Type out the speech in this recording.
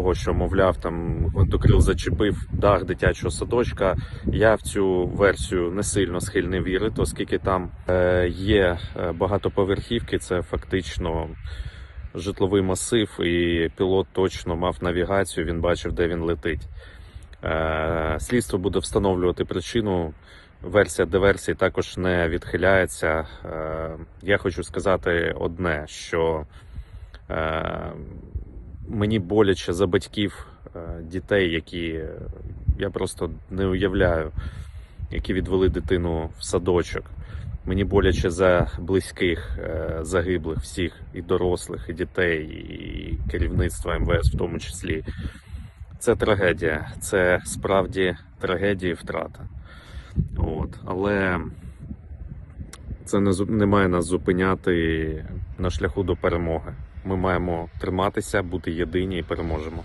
того, що мовляв, там гвинтокрил зачепив дах дитячого садочка. Я в цю версію не сильно схильний вірити, оскільки там е, є е, багатоповерхівки, це фактично житловий масив, і пілот точно мав навігацію, він бачив, де він летить. Е, Слідство буде встановлювати причину. Версія диверсії також не відхиляється. Я хочу сказати одне, що мені боляче за батьків е, дітей, які я просто не уявляю, які відвели дитину в садочок. Мені боляче за близьких е, загиблих всіх і дорослих, і дітей, і керівництва МВС в тому числі. Це трагедія, це справді трагедія і втрата. От. Але це не, не має нас зупиняти на шляху до перемоги. Ми маємо триматися, бути єдині і переможемо.